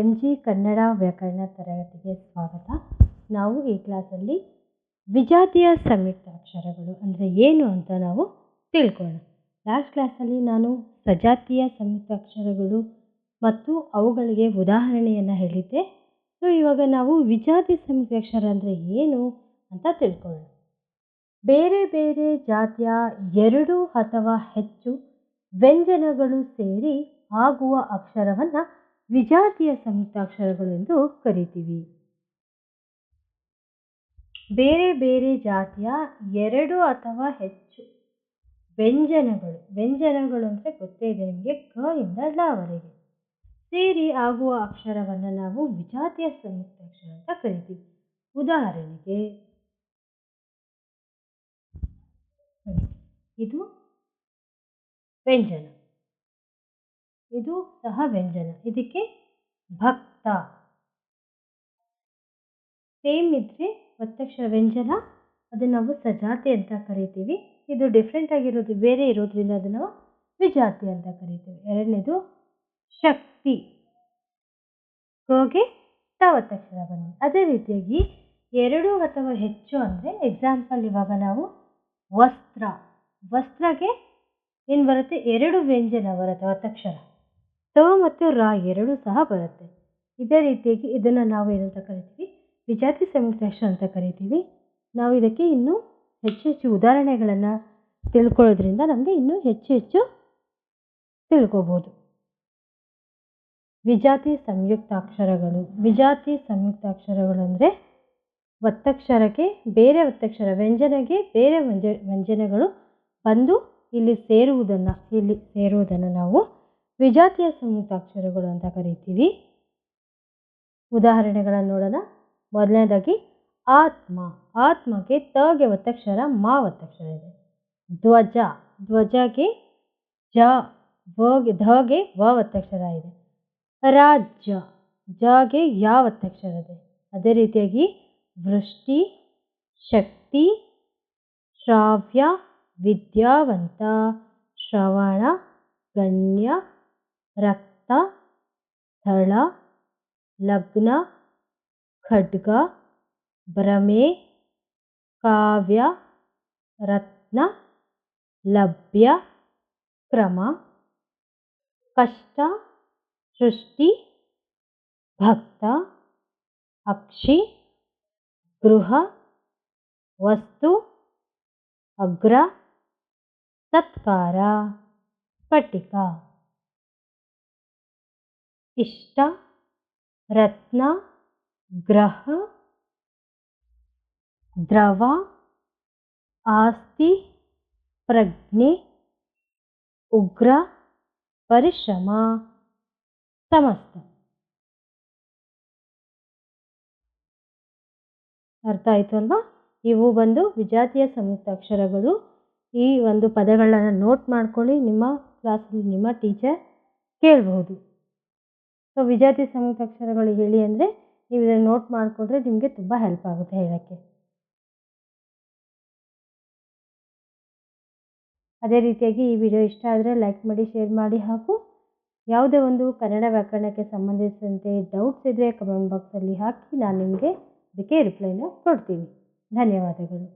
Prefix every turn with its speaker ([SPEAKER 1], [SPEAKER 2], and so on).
[SPEAKER 1] M G Kannada ವ್ಯಾಕರಣ ತರಗತಿಗೆ ಸ್ವಾಗತ. ನಾವು ಈ ಕ್ಲಾಸಲ್ಲಿ ವಿಜಾತಿಯ ಸಂಯುಕ್ತಾಕ್ಷರಗಳು ಅಂದರೆ ಏನು ಅಂತ ನಾವು ತಿಳ್ಕೊಳ್ಳೋಣ. ಲಾಸ್ಟ್ ಕ್ಲಾಸಲ್ಲಿ ನಾನು ಸಜಾತಿಯ ಸಂಯುಕ್ತಾಕ್ಷರಗಳು ಮತ್ತು ಅವುಗಳಿಗೆ ಉದಾಹರಣೆಯನ್ನು ಹೇಳಿದ್ದೆ. ಸೊ ಇವಾಗ ನಾವು ವಿಜಾತಿ ಸಂಯುಕ್ತಾಕ್ಷರ ಅಂದರೆ ಏನು ಅಂತ ತಿಳ್ಕೊಳ್ಳೋಣ. ಬೇರೆ ಬೇರೆ ಜಾತಿಯ ಎರಡು ಅಥವಾ ಹೆಚ್ಚು ವ್ಯಂಜನಗಳು ಸೇರಿ ಆಗುವ ಅಕ್ಷರವನ್ನು ವಿಜಾತಿಯ ಸಂಯುಕ್ತಾಕ್ಷರಗಳೆಂದು ಕರಿತೀವಿ. ಬೇರೆ ಬೇರೆ ಜಾತಿಯ ಎರಡು ಅಥವಾ ಹೆಚ್ಚು ವ್ಯಂಜನಗಳು. ವ್ಯಂಜನಗಳು ಅಂದರೆ ಗೊತ್ತೇ ಇದೆ ನಿಮಗೆ, ಕ ಇಂದ ಲಾವರೆಗೆ ಸೇರಿ ಆಗುವ ಅಕ್ಷರವನ್ನು ನಾವು ವಿಜಾತಿಯ ಸಂಯುಕ್ತಾಕ್ಷರ ಅಂತ ಕರಿತೀವಿ. ಉದಾಹರಣೆಗೆ, ಇದು ವ್ಯಂಜನ. ಇದು ಸಹ ವ್ಯಂಜನ. ಇದಕ್ಕೆ ಭಕ್ತ. ಸೇಮ್ ಇದ್ದರೆ ಒತ್ತಕ್ಷರ ವ್ಯಂಜನ ಅದನ್ನು ನಾವು ಸಜಾತಿ ಅಂತ ಕರಿತೀವಿ. ಇದು ಡಿಫ್ರೆಂಟ್ ಆಗಿರೋದು, ಬೇರೆ ಇರೋದ್ರಿಂದ ಅದನ್ನು ವಿಜಾತಿ ಅಂತ ಕರಿತೀವಿ. ಎರಡನೇದು ಶಕ್ತಿ. ಹೋಗಿ ತ ಒತ್ತಕ್ಷರ ಬನ್ನಿ. ಅದೇ ರೀತಿಯಾಗಿ ಎರಡು ಅಥವಾ ಹೆಚ್ಚು ಅಂದರೆ ಎಕ್ಸಾಂಪಲ್ ಇವಾಗ ನಾವು ವಸ್ತ್ರ. ವಸ್ತ್ರಗೆ ಏನು ಬರುತ್ತೆ? ಎರಡು ವ್ಯಂಜನ ಬರುತ್ತೆ ಒತ್ತಕ್ಷರ ತ ಮತ್ತು ರ ಎರಡೂ ಸಹ ಬರುತ್ತೆ. ಇದೇ ರೀತಿಯಾಗಿ ಇದನ್ನು ನಾವು ಏನಂತ ಕರಿತೀವಿ? ವಿಜಾತಿ ಸಂಯುಕ್ತಾಕ್ಷರ ಅಂತ ಕರಿತೀವಿ. ನಾವು ಇದಕ್ಕೆ ಇನ್ನೂ ಹೆಚ್ಚು ಹೆಚ್ಚು ಉದಾಹರಣೆಗಳನ್ನು ತಿಳ್ಕೊಳ್ಳೋದ್ರಿಂದ ನಮಗೆ ಇನ್ನೂ ಹೆಚ್ಚು ಹೆಚ್ಚು ತಿಳ್ಕೋಬೋದು. ವಿಜಾತಿ ಸಂಯುಕ್ತಾಕ್ಷರಗಳು. ವಿಜಾತಿ ಸಂಯುಕ್ತಾಕ್ಷರಗಳು ಅಂದರೆ ಒತ್ತಕ್ಷರಕ್ಕೆ ಬೇರೆ ಒತ್ತಕ್ಷರ ವ್ಯಂಜನಗೆ ಬೇರೆ ವ್ಯಂಜ, ವ್ಯಂಜನಗಳು ಬಂದು ಇಲ್ಲಿ ಸೇರುವುದನ್ನು ಇಲ್ಲಿ ಸೇರುವುದನ್ನು ನಾವು ವಿಜಾತಿಯ ಸಂಯುಕ್ತಾಕ್ಷರಗಳು ಅಂತ ಕರಿತೀವಿ. ಉದಾಹರಣೆಗಳನ್ನು ನೋಡೋಣ. ಮೊದಲನೇದಾಗಿ ಆತ್ಮ. ಆತ್ಮಕ್ಕೆ ತಗೆ ಒತ್ತಕ್ಷರ, ಮಾ ಒತ್ತಕ್ಷರ ಇದೆ. ಧ್ವಜ. ಧ್ವಜಗೆ ಜ ಧಗೆ, ವ ಒತ್ತಕ್ಷರ ಇದೆ. ರಾಜ್ಯ. ಜಗೆ ಯಾವ ಒತ್ತಕ್ಷರ ಇದೆ. ಅದೇ ರೀತಿಯಾಗಿ ವೃಷ್ಟಿ, ಶಕ್ತಿ, ಶ್ರಾವ್ಯ, ವಿದ್ಯಾವಂತ, ಶ್ರವಣ, ಗಣ್ಯ ರಕ್ತ ಸ್ಥಳ ಲಗ್ನ ಖಡ್ಗ ಭ್ರಮೆ ಕಾವ್ಯ ರತ್ನ ಲಭ್ಯ ಕ್ರಮ ಕಷ್ಟ ಸೃಷ್ಟಿ ಭಕ್ತ ಅಕ್ಷಿ ಗೃಹ ವಸ್ತು ಅಗ್ರ ಸತ್ಕಾರ ಸ್ಫಟಿಕ ಇಷ್ಟ, ರತ್ನ, ಗ್ರಹ, ದ್ರವ, ಆಸ್ತಿ, ಪ್ರಜ್ಞೆ, ಉಗ್ರ, ಪರಿಶ್ರಮ, ಸಮಸ್ತ. ಅರ್ಥ ಆಯಿತು ಅಲ್ವಾ? ಇವು ಬಂದು ವಿಜಾತಿಯ ಸಂಯುಕ್ತಾಕ್ಷರಗಳು ಈ ಒಂದು ಪದಗಳನ್ನು ನೋಟ್ ಮಾಡ್ಕೊಳ್ಳಿ. ನಿಮ್ಮ ಕ್ಲಾಸಲ್ಲಿ ನಿಮ್ಮ ಟೀಚರ್ ಕೇಳಬಹುದು. ಸೊ ವಿಜಾತಿ ಸಂಯುಕ್ತಾಕ್ಷರಗಳು ಹೇಳಿ ಅಂದರೆ ನೀವು ಇದನ್ನು ನೋಟ್ ಮಾಡಿಕೊಂಡ್ರೆ ನಿಮಗೆ ತುಂಬ ಹೆಲ್ಪ್ ಆಗುತ್ತೆ ಹೇಳೋಕ್ಕೆ. ಅದೇ ರೀತಿಯಾಗಿ ಈ ವಿಡಿಯೋ ಇಷ್ಟ ಆದರೆ ಲೈಕ್ ಮಾಡಿ ಶೇರ್ ಮಾಡಿ ಹಾಗೂ ಯಾವುದೇ ಒಂದು ಕನ್ನಡ ವ್ಯಾಕರಣಕ್ಕೆ ಸಂಬಂಧಿಸಿದಂತೆ ಡೌಟ್ಸ್ ಇದ್ದರೆ ಕಮೆಂಟ್ ಬಾಕ್ಸಲ್ಲಿ ಹಾಕಿ ನಾನು ನಿಮಗೆ ಅದಕ್ಕೆ ರಿಪ್ಲೈನ ಕೊಡ್ತೀನಿ. ಧನ್ಯವಾದಗಳು.